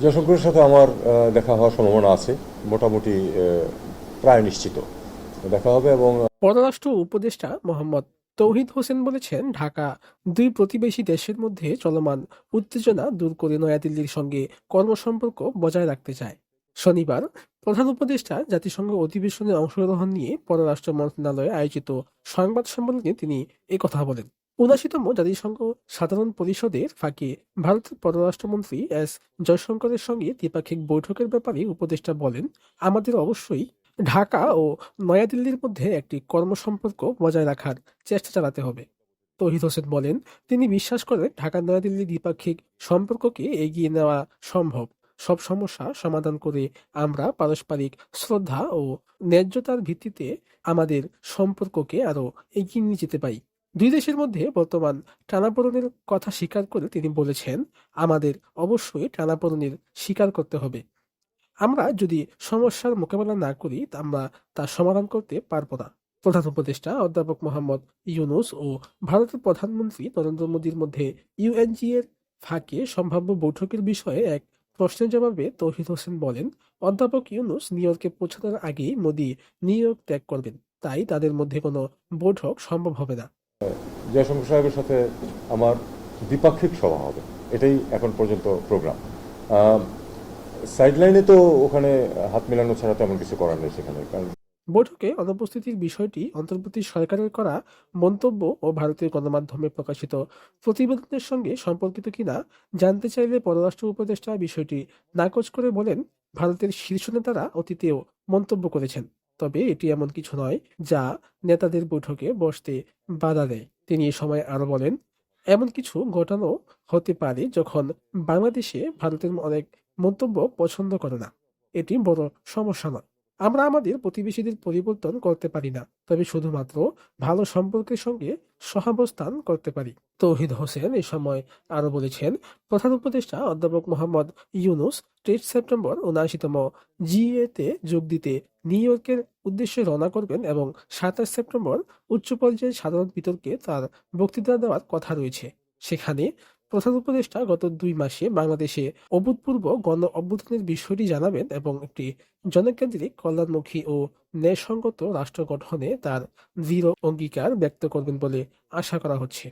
জয়শঙ্করের সাথে আমার দেখা হওয়ার সম্ভাবনা আছে, মোটামুটি প্রায় নিশ্চিত। দেখা হবে এবং পররাষ্ট্র উপদেষ্টা মোহাম্মদ তৌহিদ হোসেন বলেছেন, ঢাকা দুই প্রতিবেশী দেশের মধ্যে চলমান উত্তেজনা দূর করে নয়াদিল্লির সঙ্গে কর্মসম্পর্ক বজায় রাখতে চায়। শনিবার প্রধান উপদেষ্টা জাতিসংঘ অধিবেশনে অংশগ্রহণ নিয়ে পররাষ্ট্র মন্ত্রণালয়ে আয়োজিত সংবাদ সম্মেলনে তিনি একথা বলেন। উনাশিতম জাতিসংঘ সাধারণ পরিষদের ফাঁকে ভারতের পররাষ্ট্রমন্ত্রী এস জয়শঙ্করের সঙ্গে দ্বিপাক্ষিক বৈঠকের ব্যাপারে উপদেষ্টা বলেন, আমাদের অবশ্যই ঢাকা ও নয়াদিল্লির মধ্যে একটি কর্মসম্পর্ক বজায় রাখার চেষ্টা চালাতে হবে। তহিদ হোসেন বলেন, তিনি বিশ্বাস করেন ঢাকা নয়াদিল্লি দ্বিপাক্ষিক সম্পর্ককে এগিয়ে নেওয়া সম্ভব। সব সমস্যা সমাধান করে আমরা পারস্পরিক শ্রদ্ধা ও ন্যায্যতার ভিত্তিতে আমাদের সম্পর্ককে আরও এগিয়ে নিয়ে যেতে পারি। দুই দেশের মধ্যে বর্তমান টানাপোড়েনের কথা স্বীকার করে তিনি বলেছেন, আমাদের অবশ্যই টানাপোড়েনের স্বীকার করতে হবে। আমরা যদি সমস্যার মোকাবেলা না করি আমরা তা সমাধান করতে পারব না। প্রধান উপদেষ্টা অধ্যাপক মোহাম্মদ ইউনুস ও ভারতের প্রধানমন্ত্রী নরেন্দ্র মোদীর মধ্যে ইউএনজি এর ফাঁকে সম্ভাব্য বৈঠকের বিষয়ে এক প্রশ্নের জবাবে তৌহিদ হোসেন বলেন, অধ্যাপক ইউনুস নিউ ইয়র্কে পৌঁছানোর আগেই মোদী নিউ ইয়র্ক ত্যাগ করবেন। তাই তাদের মধ্যে কোনো বৈঠক সম্ভব হবে না। জয়শঙ্কর সাহেবের সাথে আমার দ্বিপাক্ষিক সভা হবে। এটাই এখন পর্যন্ত প্রোগ্রাম। সাইডলাইনে তো ওখানে হাত মেলানো ছাড়া তেমন কিছু করার নেই সেখানে, কারণ বৈঠকে অনুপস্থিতির বিষয়টি অন্তর্বর্তী সরকারের করা মন্তব্য ও ভারতীয় গণমাধ্যমে প্রকাশিত। প্রতিবেদনের সঙ্গে সম্পর্কিত কিনা জানতে চাইলে পররাষ্ট্র উপদেষ্টা বিষয়টি নাকচ করে বলেন ভারতের শীর্ষ নেতারা অতীতেও মন্তব্য করেছেন। তবে এটি এমন কিছু নয় যা নেতাদের বৈঠকে বসতে বাধা দেয়। তিনি এ সময় আরও বলেন, এমন কিছু ঘটানো হতে পারে যখন বাংলাদেশে ভারতের অনেক মন্তব্য পছন্দ করে না। এটি বড় সমস্যা নয়। আমরা আমাদের প্রতিবেশীদের পরিবর্তন করতে পারি না, তবে শুধুমাত্র ভালো সম্পর্কের সঙ্গে সহাবস্থান করতে পারি। তৌহিদ হোসেন এ সময় আরও বলেছেন, প্রধান উপদেষ্টা অধ্যাপক মোহাম্মদ ইউনুস, তেইশ সেপ্টেম্বর উনআশিতম জিএ তে যোগ দিতে নিউ ইয়র্কের উদ্দেশ্যে রওনা করবেন এবং সাতাশ সেপ্টেম্বর উচ্চ পর্যায়ের সাধারণ বিতর্কে তার বক্তৃতা দেওয়ার কথা রয়েছে। সেখানে প্রধান উপদেষ্টা গত দুই মাসে বাংলাদেশে অভূতপূর্ব গণ অভ্যুত্থানের বিষয়টি জানাবেন এবং একটি জনকেন্দ্রিক, কল্যাণমুখী ও ন্যায়সঙ্গত রাষ্ট্র গঠনে তার দৃঢ় অঙ্গীকার ব্যক্ত করবেন বলে আশা করা হচ্ছে।